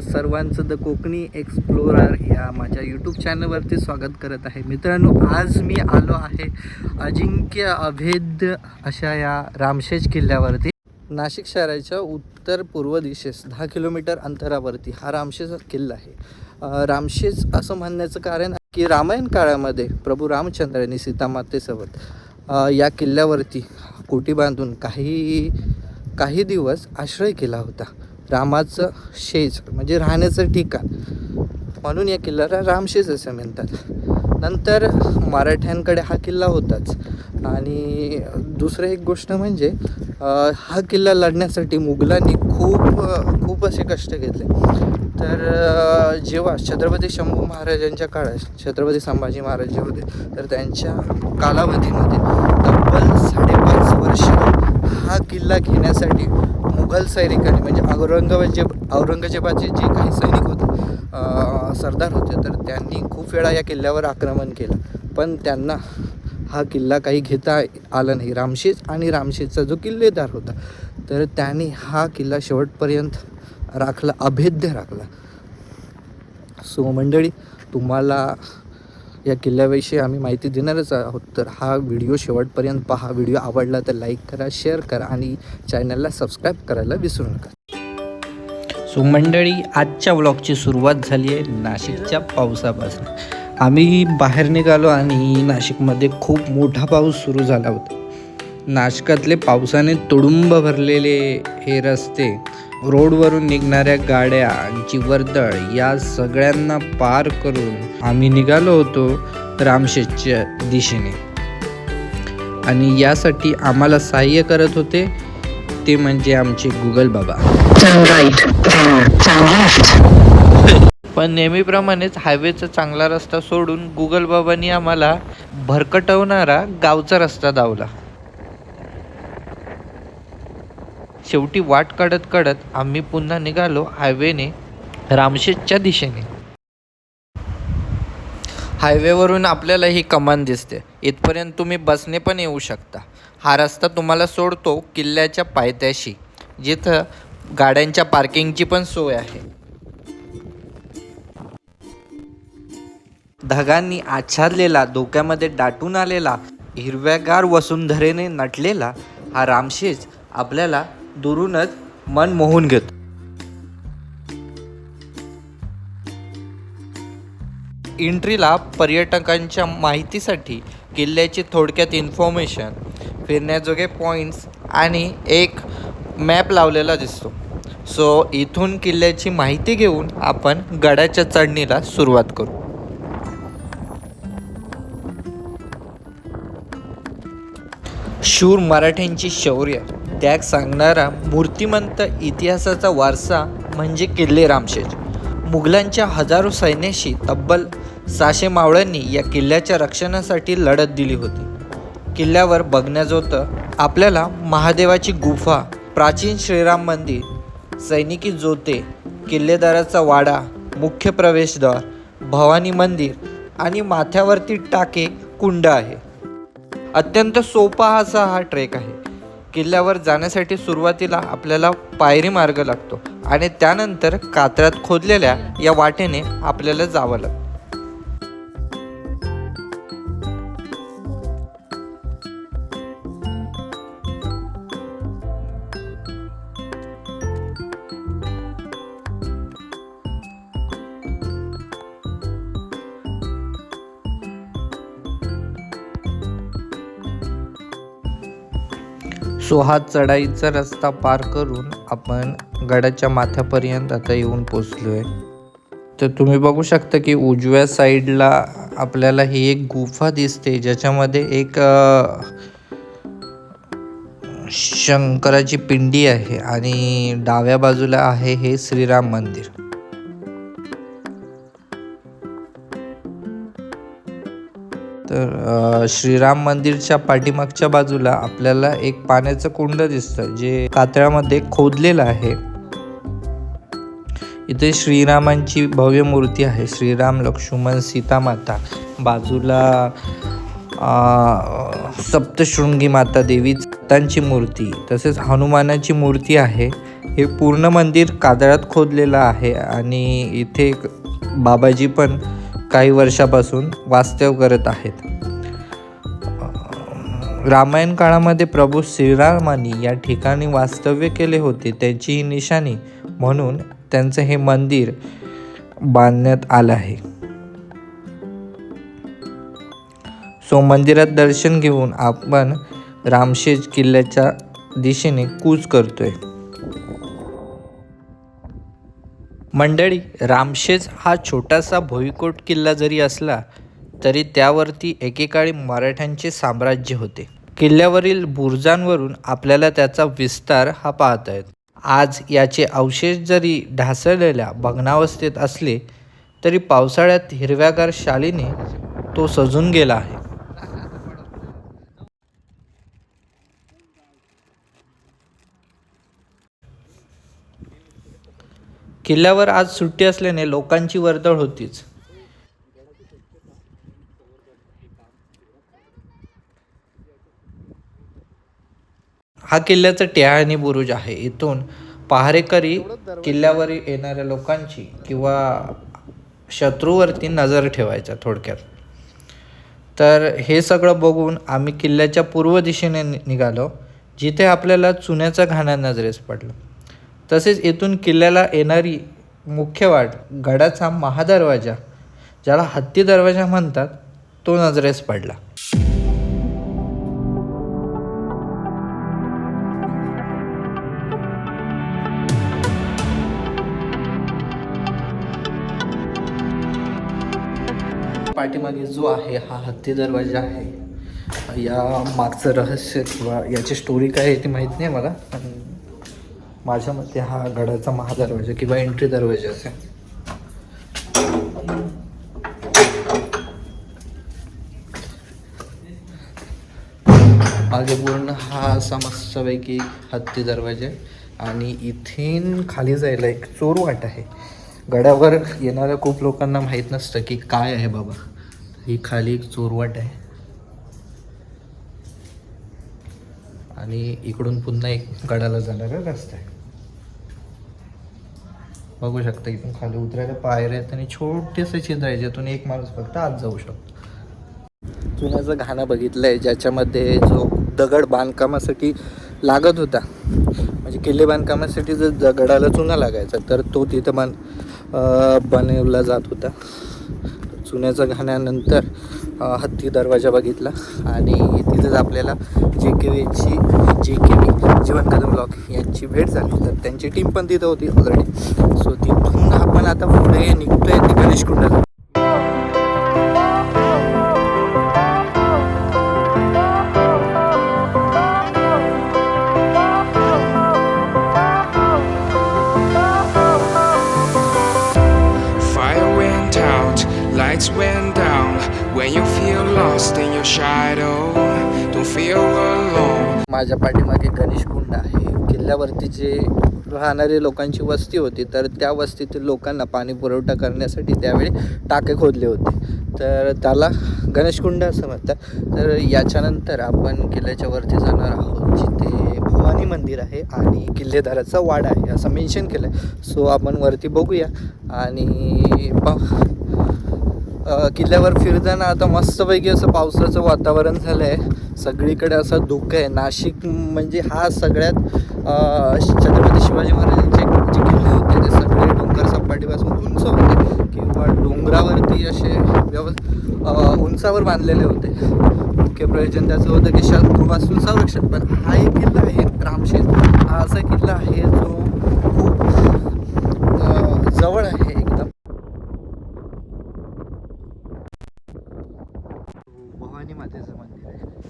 सर्वांचं the Konkani explorer या माझ्या यूट्यूब चॅनलवरती स्वागत करत आहे. मित्रांनो आज मी आलो आहे अजिंक्य अभेद्य अशा या रामशेज किल्ल्यावरती. नाशिक शहराच्या उत्तर पूर्व दिशेस दहा किलोमीटर अंतरावरती हा रामशेज किल्ला आहे. रामशेज असं म्हणण्याचं कारण की रामायण काळामध्ये प्रभू रामचंद्रांनी सीतामातेसोबत या किल्ल्यावरती कोटी बांधून काही काही दिवस आश्रय केला होता. रामाचं शेज म्हणजे राहण्याचं ठिकाण. म्हणून या किल्ल्याला रामशेज असे म्हणतात. नंतर मराठ्यांकडे हा किल्ला होताच. आणि दुसरं एक गोष्ट म्हणजे हा किल्ला लढण्यासाठी मुघलांनी खूप खूप असे कष्ट घेतले. तर जेव्हा छत्रपती शंभू महाराजांच्या काळात छत्रपती संभाजी महाराज जे होते तर त्यांच्या कालावधीमध्ये तब्बल साडेपाच वर्ष हा किल्ला घेण्यासाठी मुघल सैनिकांनी म्हणजे औरंगजेब औरंगजेबाचे जे काही सैनिक होते सरदार होते तर त्यांनी खूप वेळा या किल्ल्यावर आक्रमण केलं. पण त्यांना हा किल्ला काही घेता आला नाही. रामशेज आणि रामशेजचा जो किल्लेदार होता तर त्यांनी हा किल्ला शेवटपर्यंत राखला अभेद्य राखला. सो मंडळी तुम्हाला या किल्ल्याविषयी आम्ही माहिती देणारच आहोत. तर हा व्हिडिओ शेवटपर्यंत पहा. व्हिडिओ आवडला तर लाईक करा शेअर करा आणि चॅनलला सबस्क्राईब करायला विसरू नका. सो मंडळी आजच्या व्लॉगची सुरुवात झाली आहे नाशिकच्या पावसापासून. आम्ही बाहेर निघालो आणि नाशिकमध्ये खूप मोठा पाऊस सुरू झाला होता. नाशिकातले पावसाने तुडुंब भरलेले हे रस्ते रोडवरून निघणाऱ्या गाड्यांची वर्दळ या सगळ्यांना पार करून आम्ही निघालो होतो रामशेजच्या दिशेने. आणि यासाठी आम्हाला सहाय्य करत होते ते म्हणजे आमचे गुगल बाबा. पण नेहमीप्रमाणेच हायवेचा चांगला रस्ता सोडून गुगल बाबांनी आम्हाला भरकटवणारा गावचा रस्ता दावला. शेवटी वाट काढत काढत आम्ही पुन्हा निघालो हायवेने रामशेजच्या दिशेने. हायवेवरून आपल्याला ही कमान दिसते. इथपर्यंत तुम्ही बसने पण येऊ शकता. हा रस्ता तुम्हाला सोडतो किल्ल्याच्या पायथ्याशी जिथं गाड्यांच्या पार्किंगची पण सोय आहे. ढगांनी आच्छादलेला धोक्यामध्ये दाटून आलेला हिरव्यागार वसुंधरेने नटलेला हा रामशेज आपल्याला दुरूनच मन मोहून घेतो. एंट्रीला पर्यटकांच्या माहितीसाठी किल्ल्याची थोडक्यात इन्फॉर्मेशन फिरण्याजोगे पॉईंट्स आणि एक मॅप लावलेला दिसतो. सो इथून किल्ल्याची माहिती घेऊन आपण गडाच्या चढणीला सुरुवात करू. शूर मराठ्यांची शौर्य. त्याग सांगणारा मूर्तिमंत इतिहासाचा वारसा म्हणजे किल्ले रामशेज. मुघलांच्या हजारो सैन्याशी तब्बल साशे मावळ्यांनी या किल्ल्याच्या रक्षणासाठी लढत दिली होती. किल्ल्यावर बघण्याजोगं आपल्याला महादेवाची गुफा प्राचीन श्रीराम मंदिर सैनिकी जोते किल्लेदाराचा वाडा मुख्य प्रवेशद्वार भवानी मंदिर आणि माथ्यावरती टाके कुंड आहे. अत्यंत सोपा असा हा ट्रेक आहे. किल्ल्यावर जाण्यासाठी सुरुवातीला आपल्याला पायरी मार्ग लागतो आणि त्यानंतर कात्रात खोदलेल्या या वाटेने आपल्याला जावं लागतं. सो हा चढाईचा रस्ता पार करून आपण गडाच्या माथ्यापर्यंत आता येऊन पोचलो आहे तर तुम्ही बघू शकता की उजव्या साईडला आपल्याला ही एक गुफा दिसते ज्याच्यामध्ये एक शंकराची पिंडी आहे आणि डाव्या बाजूला आहे हे श्रीराम मंदिर. तर श्रीराम मंदिरच्या पाठीमागच्या बाजूला आपल्याला एक पाण्याचं कुंड दिसतं जे कातळामध्ये खोदलेलं आहे. इथे श्रीरामांची भव्य मूर्ती आहे. श्रीराम लक्ष्मण सीतामाता. बाजूला सप्तशृंगी माता देवी त्यांची मूर्ती तसेच हनुमानाची मूर्ती आहे. हे पूर्ण मंदिर कादळात खोदलेलं आहे आणि इथे बाबाजी पण काही वर्षापासून वास्तव करत आहेत. रामायण काळामध्ये प्रभू श्रीरामांनी या ठिकाणी वास्तव्य केले होते त्याची ही निशाणी म्हणून त्यांचं हे मंदिर बांधण्यात आलं आहे. सो मंदिरात दर्शन घेऊन आपण रामशेज किल्ल्याच्या दिशेने कूच करतोय. मंडळी रामशेज हा छोटासा भुईकोट किल्ला जरी असला तरी त्यावरती एकेकाळी मराठ्यांचे साम्राज्य होते. किल्ल्यावरील बुरुजांवरून आपल्याला त्याचा विस्तार हा पाहता येतो. आज याचे अवशेष जरी ढासळलेल्या भग्नावस्थेत असले तरी पावसाळ्यात हिरव्यागार शालीने तो सजून गेला आहे. किल्ल्यावर आज सुट्टी असल्याने लोकांची वर्दळ होतीच. हा किल्ल्याचा टेहाळणी बुरुज आहे. इथून पहारेकरी किल्ल्यावर येणाऱ्या लोकांची किंवा शत्रूवरती नजर ठेवायचा थोडक्यात. तर हे सगळं बघून आम्ही किल्ल्याच्या पूर्व दिशेने निघालो जिथे आपल्याला चुन्याचा घाणा नजरेस पडला. तसेच येथून किल्ल्याला येणारी मुख्य वाट गडाचा महादरवाजा ज्याला हत्ती दरवाजा म्हणतात तो नजरेस पडला. पाठीमागे जो आहे हा हत्ती दरवाजा आहे. या मागचं रहस्य किंवा याची स्टोरी काय आहे ती माहीत नाही मला पण माझ्या मते हा गडाचा महादरवाजा किंवा एंट्री दरवाजा असेल. मागे पूर्ण हा असा मस्तपैकी हत्ती दरवाजा आहे. आणि इथेन खाली जायला एक चोर वाट आहे. गडावर येणाऱ्या खूप लोकांना माहीत नसतं की काय आहे बाबा. ही खाली एक चोरवाट आहे. आणि इकडून पुन्हा एक गडाला जाणारा रस्ता आहे. बघू शकता इथून खाली उतरायला पायऱ्या आहेत आणि छोटेसे छिद्र आहे ज्यातून एक माणूस फक्त आत जाऊ शकतो. चुन्याचं घाणं बघितलं आहे ज्याच्यामध्ये जो दगड बांधकामासाठी लागत होता. म्हणजे किल्ले बांधकामासाठी जर दगडाला चुना लागायचा तर तो तिथं बांध बनवला जात होता. चुन्याचं घाण्यानंतर हत्ती दरवाजा बघितला. आणि तिथंच आपल्याला जे K व्हीची J K V Jeevan Kadam block यांची भेट झाली. तर त्यांची टीम पण तिथं होती ऑलरेडी सो तिथून आपण आता पुढे निघतोय ते Ganesh कुंडाला. When you feel lost in your shadow, don't feel alone. माझ्या पाठीमागे गणेश कुंड आहे. किल्ल्यावरती जे राहणारे लोकांची वस्ती होती तर त्या वस्तीतील लोकांना पाणी पुरवठा करण्यासाठी त्यावेळी टाके खोदले होते. तर त्याला गणेशकुंड असं म्हणतात. तर याच्यानंतर आपण किल्ल्याच्या वरती जाणार आहोत. जिथे भवानी मंदिर आहे आणि किल्लेदाराचा वाडा आहे असं मेन्शन केलं आहे सो आपण वरती बघूया आणि प किल्ल्यावर फिरताना आता मस्तपैकी असं पावसाचं वातावरण झालं आहे सगळीकडे असं धुकं आहे. नाशिक म्हणजे हा सगळ्यात छत्रपती शिवाजी महाराजांचे जे किल्ले होते ते सगळे डोंगर सपाटीपासून उंच होते किंवा डोंगरावरती असे व्यव उंचावर बांधलेले होते. मुख्य प्रयोजन त्याचं होतं की शत्रूपासून संरक्षण. पण हा एक किल्ला आहे रामशेज हा असा किल्ला आहे जो खूप अ, जवळ आहे एकदम भवानी मातेचं मंदिर आहे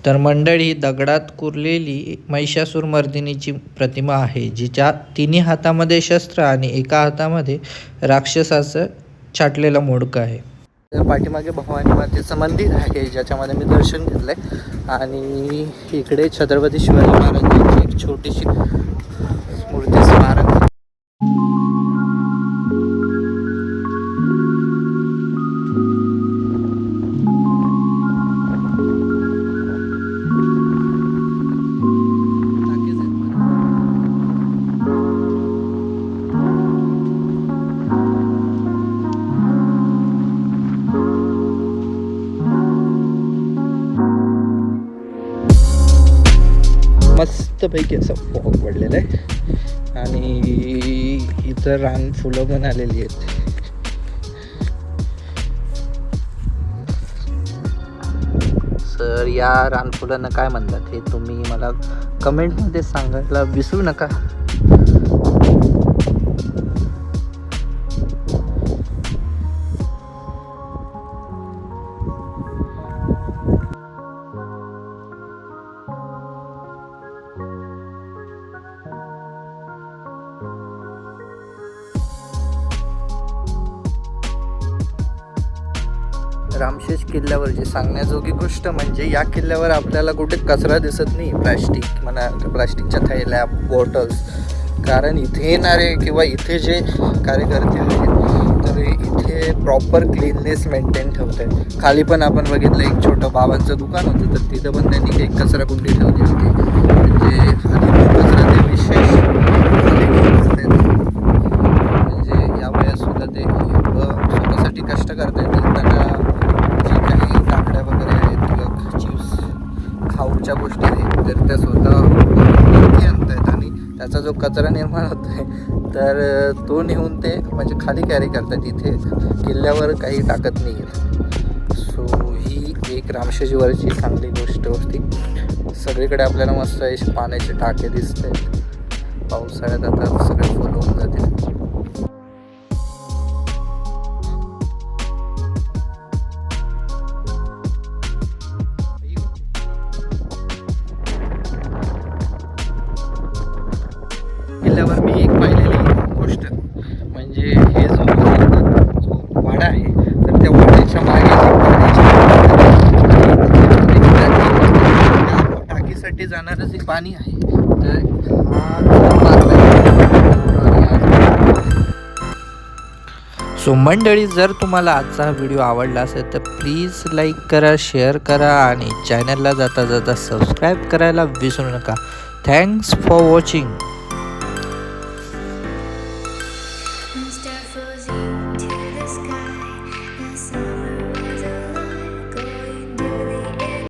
तर मंडळ ही दगडात कोरलेली महिषासूर मर्दिनीची प्रतिमा आहे जिच्या तिन्ही हातामध्ये शस्त्र आणि एका हातामध्ये राक्षसाचं छाटलेलं मोडकं आहे. त्या पाठीमागे भवानी मातेचं मंदिर आहे ज्याच्यामध्ये मी दर्शन घेतलंय. आणि इकडे छत्रपती शिवाजी महाराजांची एक छोटीशी मस्तपैकी असं फॉग पडलेलं आहे. आणि इथं रान फुलं पण आलेली आहेत. सर या रानफुलांना काय म्हणतात हे तुम्ही मला कमेंटमध्ये सांगायला विसरू नका. रामशेष किल्ल्यावरची सांगण्याजोगी गोष्ट म्हणजे या किल्ल्यावर आपल्याला कुठे कचरा दिसत नाही प्लॅस्टिक म्हणा प्लॅस्टिकच्या थैल्या बॉटल्स. कारण इथे येणारे किंवा इथे जे कार्यकर्ते आहेत तर इथे प्रॉपर क्लीननेस मेंटेन ठेवत आहे खाली पण आपण बघितलं एक छोटं बाबांचं दुकान होतं तर तिथं पण त्यांनी एक म्हणजे कचरा कुंडी ठेवली होती म्हणजे कचरा ते विशेष खाली घेऊन जातात. म्हणजे या वयात सुद्धा ते एवढं स्वतःसाठी कष्ट करतायत की त्यांना जे काही काकड्या वगैरे आहेत किंवा चिप्स खाऊच्या गोष्टी आहेत तर त्या स्वतः आणि त्याचा जो कचरा निर्माण होतो आहे तर तो नेऊन ते म्हणजे खाली कॅरी करतात इथे. किल्ल्यावर काही टाकत नाही सो ही एक रामशेजीवरची चांगली गोष्ट होती. सगळीकडे आपल्याला मस्त असे पाण्याचे टाके दिसत आहेत पावसाळ्यात आता सगळे फुलं होऊन जातील. सो मंडळी जर तुम्हाला आजचा हा व्हिडिओ आवडला असेल तर प्लीज लाईक करा शेअर करा आणि चॅनलला जाता जाता सबस्क्राईब करायला विसरू नका. Thanks for watching